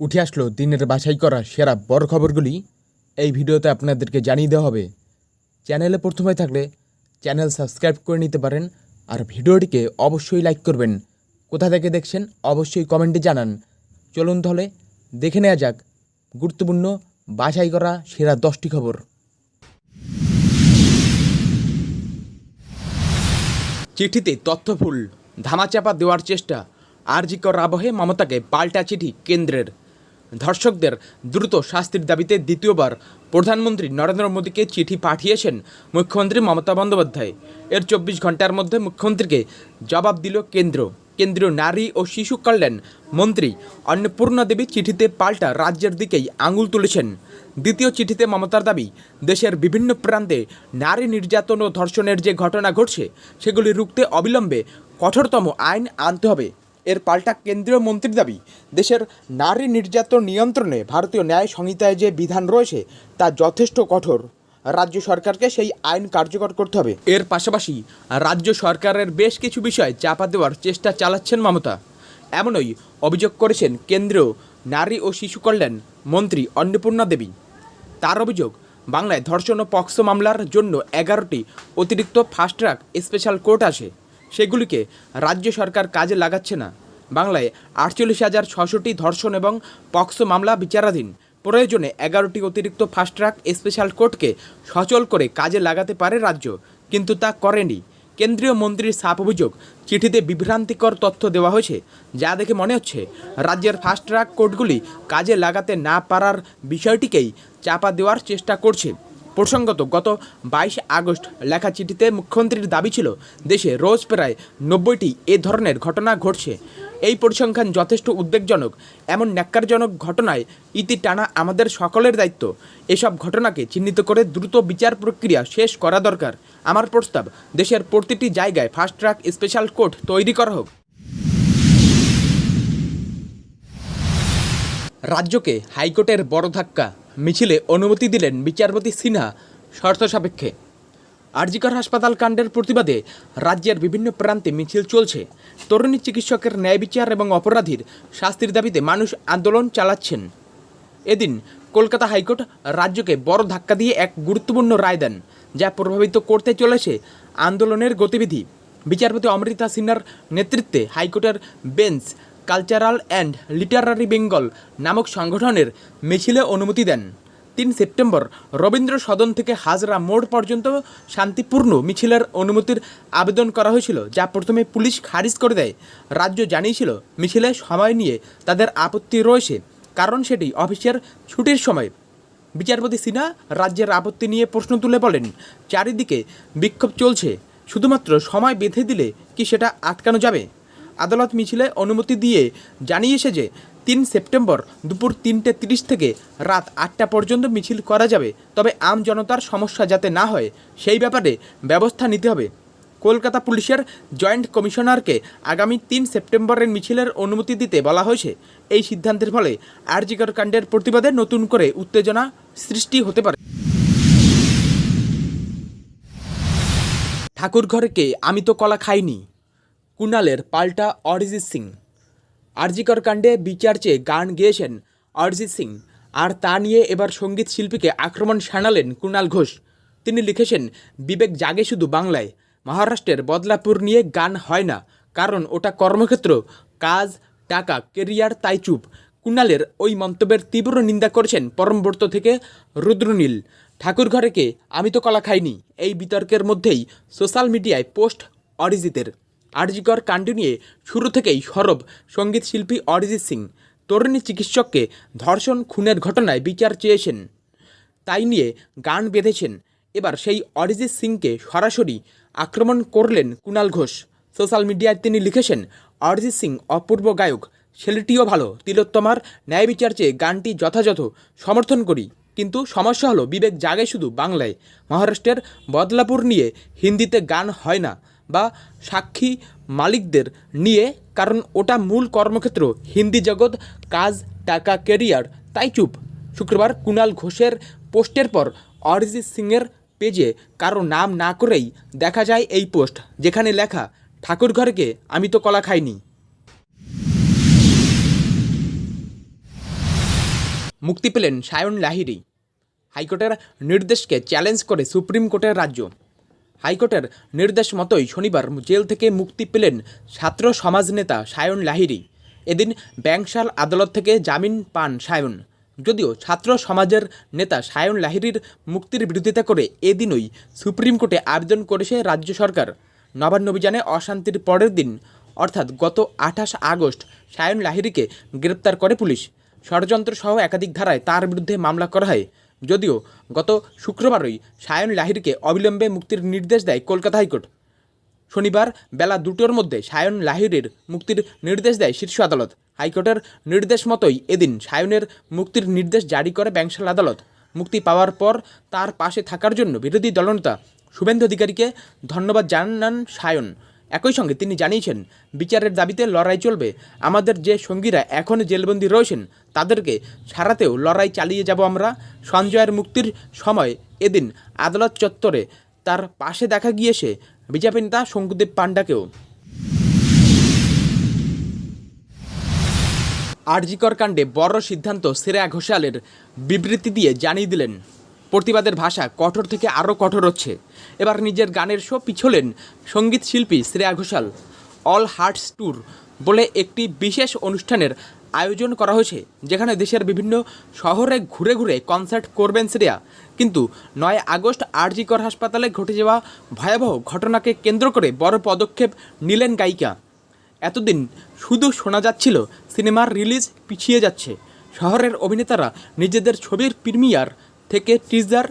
উঠে আসলো দিনের বাছাই করা সেরা বড় খবরগুলি। এই ভিডিওতে আপনাদেরকে জানিয়ে দেওয়া হবে। চ্যানেলে প্রথমে থাকলে চ্যানেল সাবস্ক্রাইব করে নিতে পারেন আর ভিডিওটিকে অবশ্যই লাইক করবেন। কোথা থেকে দেখছেন অবশ্যই কমেন্টে জানান। চলুন তাহলে দেখে নেওয়া যাক গুরুত্বপূর্ণ বাছাই করা সেরা দশটি খবর। চিঠিতে তথ্যফুল ধামাচাপা দেওয়ার চেষ্টা আরজিকর আবহে মমতাকে পাল্টা চিঠি কেন্দ্রের। ধর্ষকদের দ্রুত শাস্তির দাবিতে দ্বিতীয়বার প্রধানমন্ত্রী নরেন্দ্র মোদীকে চিঠি পাঠিয়েছেন মুখ্যমন্ত্রী মমতা বন্দ্যোপাধ্যায়। এর চব্বিশ ঘণ্টার মধ্যে মুখ্যমন্ত্রীকে জবাব দিল কেন্দ্র। কেন্দ্রীয় নারী ও শিশু কল্যাণ মন্ত্রী অন্নপূর্ণা দেবী চিঠিতে পাল্টা রাজ্যের দিকেই আঙুল তুলেছেন। দ্বিতীয় চিঠিতে মমতার দাবি, দেশের বিভিন্ন প্রান্তে নারী নির্যাতন ও ধর্ষণের যে ঘটনা ঘটছে, সেগুলি রুখতে অবিলম্বে কঠোরতম আইন আনতে হবে। এর পাল্টা কেন্দ্রীয় মন্ত্রীর দাবি, দেশের নারী নির্যাতন নিয়ন্ত্রণে ভারতীয় ন্যায় সংহিতায় যে বিধান রয়েছে, তা যথেষ্ট কঠোর। রাজ্য সরকারকে সেই আইন কার্যকর করতে হবে। এর পাশাপাশি রাজ্য সরকারের বেশ কিছু বিষয় চাপা দেওয়ার চেষ্টা চালাচ্ছেন মমতা। এমনই অভিযোগ করেছেন কেন্দ্রীয় নারী ও শিশু কল্যাণ মন্ত্রী অন্নপূর্ণা দেবী। তার অভিযোগ, বাংলায় ধর্ষণ ও পক্সো মামলার জন্য এগারোটি অতিরিক্ত ফাস্ট ট্র্যাক স্পেশাল কোর্ট আছে সেগুলিকে রাজ্য সরকার কাজে লাগাচ্ছে না। বাংলায় আটচল্লিশ হাজার ছশোটি ধর্ষণ এবং পক্সো মামলা বিচারাধীন। প্রয়োজনে এগারোটি অতিরিক্ত ফাস্ট ট্র্যাক স্পেশাল কোর্টকে সচল করে কাজে লাগাতে পারে রাজ্য, কিন্তু তা করেনি। কেন্দ্রীয় মন্ত্রীর সাপ অভিযোগ, চিঠিতে বিভ্রান্তিকর তথ্য দেওয়া হয়েছে, যা দেখে মনে হচ্ছে রাজ্যের ফাস্ট ট্র্যাক কোর্টগুলি কাজে লাগাতে না পারার বিষয়টিকেই চাপা দেওয়ার চেষ্টা করছে। প্রসঙ্গত, গত বাইশ আগস্ট লেখা চিঠিতে মুখ্যমন্ত্রীর দাবি ছিল, দেশে রোজ প্রায় নব্বইটি এ ধরনের ঘটনা ঘটছে। এই পরিসংখ্যান যথেষ্ট উদ্বেগজনক। এমন ন্যাক্কারজনক ঘটনায় ইতি টানা আমাদের সকলের দায়িত্ব। এসব ঘটনাকে চিহ্নিত করে দ্রুত বিচার প্রক্রিয়া শেষ করা দরকার। আমার প্রস্তাব, দেশের প্রতিটি জায়গায় ফাস্ট ট্র্যাক স্পেশাল কোর্ট তৈরি করা হোক। রাজ্যকে হাইকোর্টের বড় ধাক্কা, মিছিলে অনুমতি দিলেন বিচারপতি সিনহা, শর্ত সাপেক্ষে। আরজিকর হাসপাতাল কাণ্ডের প্রতিবাদে রাজ্যের বিভিন্ন প্রান্তে মিছিল চলছে। তরুণী চিকিৎসকের ন্যায় বিচার এবং অপরাধীর শাস্তির দাবিতে মানুষ আন্দোলন চালাচ্ছেন। এদিন কলকাতা হাইকোর্ট রাজ্যকে বড় ধাক্কা দিয়ে এক গুরুত্বপূর্ণ রায় দেন, যা প্রভাবিত করতে চলেছে আন্দোলনের গতিবিধি। বিচারপতি অমৃতা সিনহার নেতৃত্বে হাইকোর্টের bench, cultural and literary Bengal নামক সংগঠনের মিছিলে অনুমতি দেন। তিন সেপ্টেম্বর রবীন্দ্র সদন থেকে হাজরা মোড় পর্যন্ত শান্তিপূর্ণ মিছিলের অনুমতির আবেদন করা হয়েছিল, যা প্রথমে পুলিশ খারিজ করে দেয়। রাজ্য জানিয়েছিল, মিছিলে সময় নিয়ে তাদের আপত্তি রয়েছে, কারণ সেটি অফিসের ছুটির সময়। বিচারপতি সিনহা রাজ্যের আপত্তি নিয়ে প্রশ্ন তুলে বলেন, চারিদিকে বিক্ষোভ চলছে, শুধুমাত্র সময় বেঁধে দিলে কি সেটা আটকানো যাবে? আদালত মিছিলে অনুমতি দিয়ে জানিয়েছে যে তিন সেপ্টেম্বর দুপুর তিনটে তিরিশ থেকে রাত আটটা পর্যন্ত মিছিল করা যাবে। তবে আম জনতার সমস্যা যাতে না হয়, সেই ব্যাপারে ব্যবস্থা নিতে হবে। কলকাতা পুলিশের জয়েন্ট কমিশনারকে আগামী তিন সেপ্টেম্বরের মিছিলের অনুমতি দিতে বলা হয়েছে। এই সিদ্ধান্তের ফলে আরজিকর কাণ্ডের প্রতিবাদে নতুন করে উত্তেজনা সৃষ্টি হতে পারে। ঠাকুর ঘরেকে আমি তো কলা খাইনি। কুণালের পাল্টা অরিজিৎ সিং। আরজিকর কাণ্ডে বিচার চেয়ে গান গেয়েছেন অরিজিৎ সিং। আর তা নিয়ে এবার সংগীত শিল্পীকে আক্রমণ শানালেন কুণাল ঘোষ। তিনি লিখেছেন, বিবেক জাগে শুধু বাংলায়, মহারাষ্ট্রের বদলাপুর নিয়ে গান হয় না, কারণ ওটা কর্মক্ষেত্র, কাজ, টাকা, কেরিয়ার, তাই চুপ। কুণালের ওই মন্তব্যের তীব্র নিন্দা করেছেন পরমব্রত থেকে রুদ্রনীল। ঠাকুর ঘরেকে আমি তো কলা খাইনি। এই বিতর্কের মধ্যেই সোশ্যাল মিডিয়ায় পোস্ট অরিজিতের। আরজিকর কাণ্ড নিয়ে শুরু থেকেই সরব সংগীত শিল্পী অরিজিৎ সিং। তরুণী চিকিৎসককে ধর্ষণ, খুনের ঘটনায় বিচার চেয়েছেন। তাই নিয়ে গান বেঁধেছেন। এবার সেই অরিজিৎ সিংকে সরাসরি আক্রমণ করলেন কুণাল ঘোষ। সোশ্যাল মিডিয়ায় তিনি লিখেছেন, অরিজিৎ সিং অপূর্ব গায়ক। ছেলেটিও ভালো। তিলোত্তমার ন্যায় বিচার চেয়ে গানটি যথাযথ সমর্থন করি। কিন্তু সমস্যা হলো, বিবেক জাগে শুধু বাংলায়। মহারাষ্ট্রের বদলাপুর নিয়ে হিন্দিতে গান হয় না। বা সাক্ষী মালিকদের নিয়ে, কারণ ওটা মূল কর্মক্ষেত্র। হিন্দি জগৎ, কাজ, টাকা কেরিয়ার তাই চুপ। শুক্রবার কুণাল ঘোষের পোস্টের পর অরিজিৎ সিংয়ের পেজে কারও নাম না করেই দেখা যায় এই পোস্ট, যেখানে লেখা, ঠাকুর ঘরকে আমি তো কলা খাইনি। মুক্তি পেলেন সায়ন লাহিড়ী। হাইকোর্টের নির্দেশকে চ্যালেঞ্জ করে সুপ্রিম কোর্টের রাজ্য। হাইকোর্টের নির্দেশ মতোই শনিবার জেল থেকে মুক্তি পেলেন ছাত্র সমাজ নেতা সায়ন লাহিড়ী। এদিন ব্যাংশাল আদালত থেকে জামিন পান সায়ন। যদিও ছাত্র সমাজের নেতা সায়ন লাহিড়ীর মুক্তির বিরোধিতা করে এদিনই সুপ্রিম কোর্টে আবেদন করেছে রাজ্য সরকার। নবান্ন অভিযানে অশান্তির পরের দিন, অর্থাৎ গত আঠাশ আগস্ট, সায়ন লাহিড়ীকে গ্রেপ্তার করে পুলিশ। ষড়যন্ত্রসহ একাধিক ধারায় তার বিরুদ্ধে মামলা করা হয়। যদিও গত শুক্রবারই সায়ন লাহিরকে অবিলম্বে মুক্তির নির্দেশ দেয় কলকাতা হাইকোর্ট। শনিবার বেলা দুটোর মধ্যে সায়ন লাহিড়ীর মুক্তির নির্দেশ দেয় শীর্ষ আদালত। হাইকোর্টের নির্দেশ মতোই এদিন সায়নের মুক্তির নির্দেশ জারি করে ব্যাংশাল আদালত। মুক্তি পাওয়ার পর তার পাশে থাকার জন্য বিরোধী দলনেতা শুভেন্দু অধিকারীকে ধন্যবাদ জানান সায়ন। একই সঙ্গে তিনি জানিয়েছেন, বিচারের দাবিতে লড়াই চলবে। আমাদের যে সঙ্গীরা এখন জেলবন্দি রয়েছেন, তাদেরকে সারাতেও লড়াই চালিয়ে যাব আমরা। সঞ্জয়ের মুক্তির সময় এদিন আদালত চত্বরে তার পাশে দেখা গিয়েছে বিজেপি নেতা শঙ্কুদেব পাণ্ডাকেও। আরজিকর কাণ্ডে বড় সিদ্ধান্ত শ্রেয়া ঘোষালের বিবৃতি দিয়ে জানিয়ে দিলেন, প্রতিবাদের ভাষা কঠোর থেকে আরও কঠোর হচ্ছে। এবার নিজের গানের শো পিছলেন সংগীত শিল্পী Shreya Ghoshal. All Hearts Tour বলে একটি বিশেষ অনুষ্ঠানের আয়োজন করা হয়েছে, যেখানে দেশের বিভিন্ন শহরে ঘুরে ঘুরে কনসার্ট করবেন শ্রেয়া। কিন্তু নয় আগস্ট আরজিকর হাসপাতালে ঘটে যাওয়া ভয়াবহ ঘটনাকে কেন্দ্র করে বড় পদক্ষেপ নিলেন গায়িকা। এতদিন শুধু শোনা যাচ্ছিল, সিনেমার রিলিজ পিছিয়ে যাচ্ছে। শহরের অভিনেতারা নিজেদের ছবির প্রিমিয়ার থেকে টিজার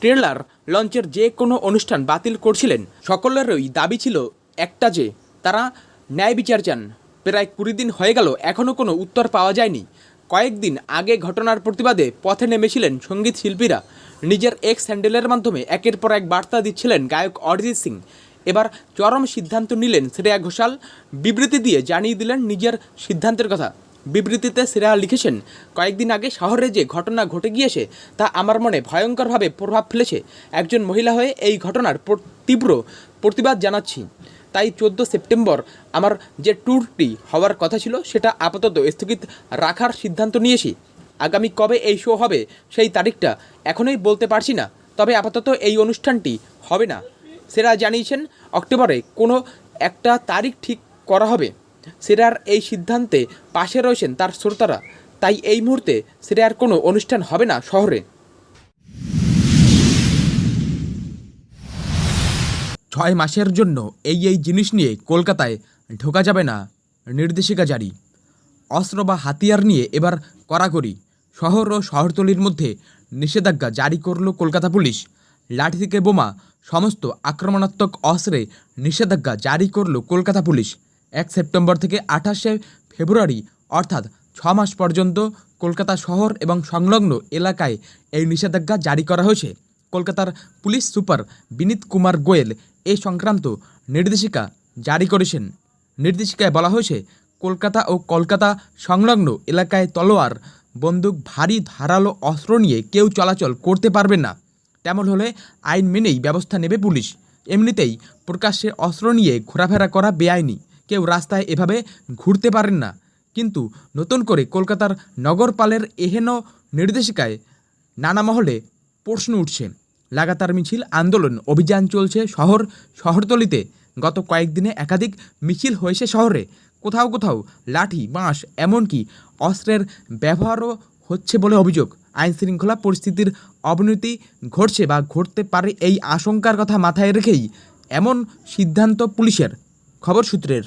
ট্রেলার লঞ্চের যে কোনো অনুষ্ঠান বাতিল করছিলেন। সকলেরই দাবি ছিল একটা যে, তারা ন্যায় বিচার চান। প্রায় কুড়ি দিন হয়ে গেল এখনও কোনো উত্তর পাওয়া যায়নি। কয়েকদিন আগে ঘটনার প্রতিবাদে পথে নেমেছিলেন সংগীত শিল্পীরা। নিজের এক্স হ্যান্ডেলের মাধ্যমে একের পর এক বার্তা দিচ্ছিলেন গায়ক অরিজিৎ সিং। এবার চরম সিদ্ধান্ত নিলেন শ্রেয়া ঘোষাল। বিবৃতি দিয়ে জানিয়ে দিলেন নিজের সিদ্ধান্তের কথা। বিবৃতিতে শ্রেয়া লিখেছেন, কয়েকদিন আগে শহরে যে ঘটনা ঘটে গিয়েছে, তা আমার মনে ভয়ঙ্করভাবে প্রভাব ফেলেছে। একজন মহিলা হয়ে এই ঘটনার তীব্র প্রতিবাদ জানাচ্ছি। তাই চোদ্দ সেপ্টেম্বর আমার যে ট্যুরটি হওয়ার কথা ছিল, সেটা আপাতত স্থগিত রাখার সিদ্ধান্ত নিয়েছি। আগামী কবে এই শো হবে, সেই তারিখটা এখনই বলতে পারছি না। তবে আপাতত এই অনুষ্ঠানটি হবে না। সেরা জানিয়েছেন, অক্টোবরে কোনো একটা তারিখ ঠিক করা হবে। সেরার এই সিদ্ধান্তে পাশে রয়েছেন তার শ্রোতারা। তাই এই মুহূর্তে সেরার কোনো অনুষ্ঠান হবে না শহরে। ছয় মাসের জন্য এই এই জিনিস নিয়ে কলকাতায় ঢোকা যাবে না নির্দেশিকা জারি। অস্ত্র বা হাতিয়ার নিয়ে এবার কড়াকড়ি। শহর ও শহরতলির মধ্যে নিষেধাজ্ঞা জারি করল কলকাতা পুলিশ। লাঠি থেকে বোমা, সমস্ত আক্রমণাত্মক অস্ত্রে নিষেধাজ্ঞা জারি করল কলকাতা পুলিশ। এক সেপ্টেম্বর থেকে আঠাশে ফেব্রুয়ারি, অর্থাৎ ছ মাস পর্যন্ত কলকাতা শহর এবং সংলগ্ন এলাকায় এই নিষেধাজ্ঞা জারি করা হয়েছে। কলকাতার পুলিশ সুপার বিনীত কুমার গোয়েল এ সংক্রান্ত নির্দেশিকা জারি করেছেন। নির্দেশিকায় বলা হয়েছে, কলকাতা ও কলকাতা সংলগ্ন এলাকায় তলোয়ার, বন্দুক, ভারী ধারালো অস্ত্র নিয়ে কেউ চলাচল করতে পারবে না। তেমন হলে আইন মেনেই ব্যবস্থা নেবে পুলিশ। এমনিতেই প্রকাশ্যে অস্ত্র নিয়ে ঘোরাফেরা করা বেআইনি। কেউ রাস্তায় এভাবে ঘুরতে পারেন না। কিন্তু নতুন করে কলকাতার নগরপালের এহেন নির্দেশিকায় নানা মহলে প্রশ্ন উঠছে। লাগাতার মিছিল, আন্দোলন, অভিযান চলছে শহর, শহরতলিতে। গত কয়েকদিনে একাধিক মিছিল হয়েছে শহরে। কোথাও কোথাও লাঠি, বাঁশ, এমনকি অস্ত্রের ব্যবহারও হচ্ছে বলে অভিযোগ। আইন শৃঙ্খলা পরিস্থিতির অবনতি ঘটছে বা ঘটতে পারে এই আশঙ্কার কথা মাথায় রেখেই এমন সিদ্ধান্ত পুলিশের। খবর সূত্রের।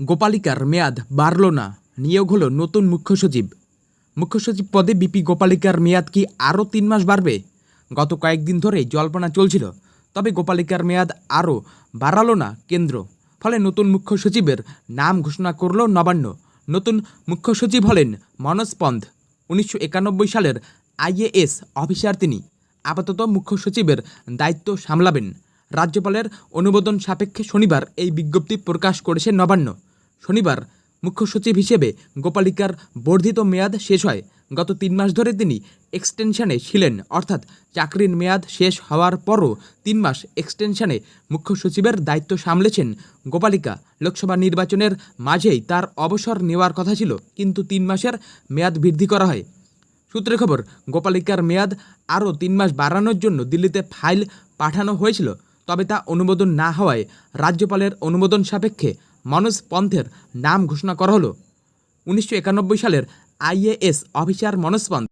গোপালিকার মেয়াদ বাড়ল না। নিয়োগ হলো নতুন মুখ্য সচিব। মুখ্য সচিব পদে বিপি গোপালিকার মেয়াদ কি আরও তিন মাস বাড়বে? গত কয়েকদিন ধরে জল্পনা চলছিল, তবে গোপালিকার মেয়াদ আরও বাড়ালো না কেন্দ্র। ফলে নতুন মুখ্য সচিবের নাম ঘোষণা করল নবান্ন। নতুন মুখ্য সচিব হলেন মনোজ পন্থ। উনিশশো একানব্বই সালের আইএএস অফিসার তিনি। আপাতত মুখ্য সচিবের দায়িত্ব সামলাবেন। রাজ্যপালের অনুমোদন সাপেক্ষে শনিবার এই বিজ্ঞপ্তি প্রকাশ করেছে নবান্ন। শনিবার মুখ্য সচিব হিসেবে গোপালিকার বর্ধিত মেয়াদ শেষ হয়। গত তিন মাস ধরে তিনি এক্সটেনশনে ছিলেন। অর্থাৎ চাকরির মেয়াদ শেষ হওয়ার পরও তিন মাস এক্সটেনশনে মুখ্য সচিবের দায়িত্ব সামলেছেন গোপালিকা। লোকসভা নির্বাচনের মাঝেই তার অবসর নেওয়ার কথা ছিল, কিন্তু তিন মাসের মেয়াদ বৃদ্ধি করা হয়। সূত্রে খবর, গোপালিকার মেয়াদ আরও তিন মাস বাড়ানোর জন্য দিল্লিতে ফাইল পাঠানো হয়েছিল। তবে তা অনুমোদন না হওয়ায় রাজ্যপালের অনুমোদন সাপেক্ষে মনোজ পন্থের নাম ঘোষণা করা হলো। উনিশশো একানব্বই সালের আইএএস অফিসার মনোজ পন্থ